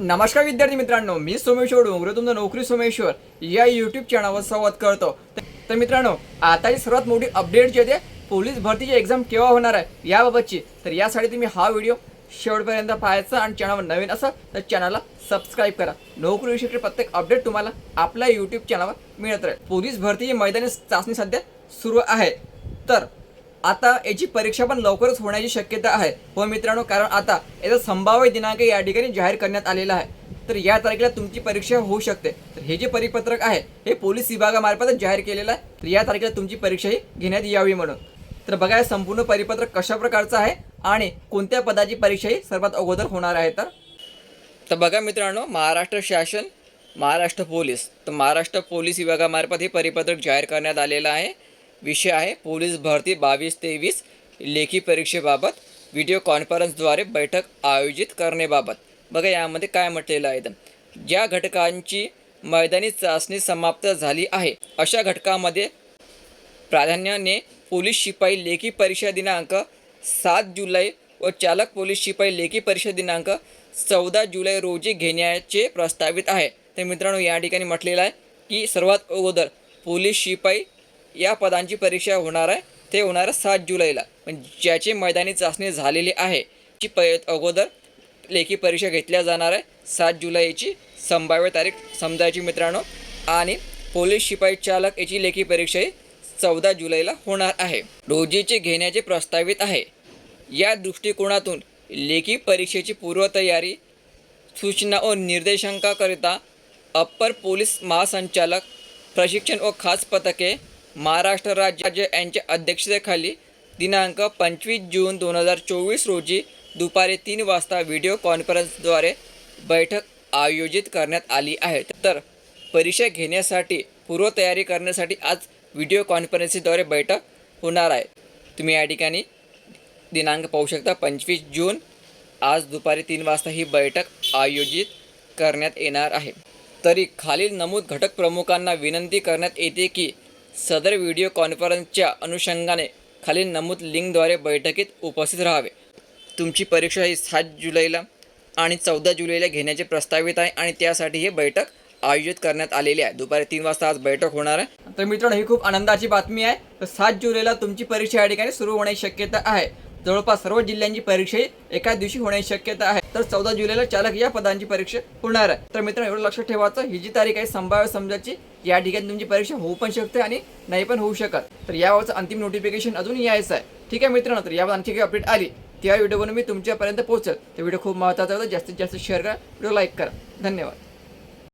नमस्कार विद्यार्थी मित्रांनो मी सोमेश्वर डोंगरे तुमचं नोकरी सोमेश्वर या यूट्यूब चॅनलवर संवाद करतो. तर- मित्रांनो मित्रांनो आताची सर्वात मोठी अपडेट जी आहे ते पोलीस भरतीची एक्झाम केव्हा होणार आहे याबाबतची. तर यासाठी तुम्ही हा व्हिडिओ शेवटपर्यंत पाहायचा आणि चॅनलवर नवीन असा तर चॅनलला सबस्क्राईब करा. नोकरीविषयी प्रत्येक अपडेट तुम्हाला आपल्या यूट्यूब चॅनलवर मिळत राहील. पोलीस भरतीची मैदानी चाचणी सध्या सुरू आहे. तर आता याची परीक्षा पण लवकरच होण्याची शक्यता आहे. हो मित्रांनो कारण आता याचा संभाव्य दिनांक या ठिकाणी जाहीर करण्यात आलेला आहे. तर या तारखेला तुमची परीक्षा होऊ शकते. तर हे जे परिपत्रक आहे हे पोलीस विभागामार्फतच जाहीर केलेलं आहे. तर या तारखेला तुमची परीक्षाही घेण्यात यावी म्हणून. तर बघा हे संपूर्ण परिपत्रक कशा प्रकारचं आहे आणि कोणत्या पदाची परीक्षाही सर्वात अगोदर होणार आहे तर? तर बघा मित्रांनो महाराष्ट्र शासन महाराष्ट्र पोलीस. तर महाराष्ट्र पोलीस विभागामार्फत हे परिपत्रक जाहीर करण्यात आलेलं आहे. विषय आहे. पोलीस भरती बावीस तेवीस लेखी परीक्षेबाबत व्हिडिओ कॉन्फरन्सद्वारे बैठक आयोजित करण्याबाबत. बघा यामध्ये काय म्हटलेलं आहे? ज्या घटकांची मैदानी चाचणी समाप्त झाली आहे अशा घटकामध्ये प्राधान्याने पोलीस शिपाई लेखी परीक्षा दिनांक सात जुलै व चालक पोलीस शिपाई लेखी परीक्षा दिनांक चौदा जुलै रोजी घेण्याचे प्रस्तावित आहे. तर मित्रांनो या ठिकाणी म्हटलेलं आहे की सर्वात अगोदर पोलीस शिपाई या पदांची परीक्षा होणार आहे. ते होणार आहे सात जुलैला. पण ज्याची मैदानी चाचणी झालेली आहे ती प अगोदर लेखी परीक्षा घेतल्या जाणार आहे. सात जुलैची संभाव्य तारीख समजायची मित्रांनो. आणि पोलीस शिपाई चालक याची लेखी परीक्षाही चौदा जुलैला होणार आहे. रोजीचे घेण्याचे प्रस्तावित आहे. या दृष्टिकोनातून लेखी परीक्षेची पूर्वतयारी सूचना व निर्देशांकाकरिता अप्पर पोलीस महासंचालक प्रशिक्षण व खास पथके महाराष्ट्र राज्य यांच्या अध्यक्षतेखाली दिनांक पंचवीस जून दोन हजार चोवीस रोजी दुपारी तीन वाजता व्हिडिओ कॉन्फरन्सद्वारे बैठक आयोजित करण्यात आली आहे. तर परीक्षा घेण्यासाठी पूर्वतयारी करण्यासाठी आज व्हिडिओ कॉन्फरन्सद्वारे बैठक होणार आहे. तुम्ही या ठिकाणी दिनांक पाहू शकता पंचवीस जून आज दुपारी तीन वाजता ही बैठक आयोजित करण्यात येणार आहे. तरी खालील नमूद घटक प्रमुखांना विनंती करण्यात येते की सदर व्हिडिओ कॉन्फरन्सच्या अनुषंगाने खालील नमूद लिंकद्वारे बैठकीत उपस्थित राहावे. तुमची परीक्षा ही सात जुलैला आणि चौदा जुलैला घेण्याचे प्रस्तावित आहे आणि त्यासाठी ही बैठक आयोजित करण्यात आलेली आहे. दुपारी तीन वाजता आज बैठक होणार आहे. तर मित्रांनो ही खूप आनंदाची बातमी आहे. तर सात जुलैला तुमची परीक्षा या ठिकाणी सुरू होण्याची शक्यता आहे. जवळपास सर्व जिल्ह्यांची परीक्षा एका एकाच दिवशी होण्याची शक्यता आहे. तर चौदा जुलैला चालक या पदांची परीक्षा होणार आहे. तर मित्रांनो एवढं लक्षात ठेवायचं ही जी तारीख आहे संभाव्य समजायची या ठिकाणी तुमची परीक्षा होऊ पण शकते आणि नाही पण होऊ शकत. तर याबाबतचं अंतिम नोटिफिकेशन अजून यायचं आहे. ठीक आहे मित्रांनो तर यावर आणखी काही अपडेट आली त्या व्हिडिओ बनवून मी तुमच्यापर्यंत पोहोचेल. तर व्हिडिओ खूप महत्त्वाचा होता. जास्तीत जास्त शेअर करा व्हिडिओ लाईक करा. धन्यवाद.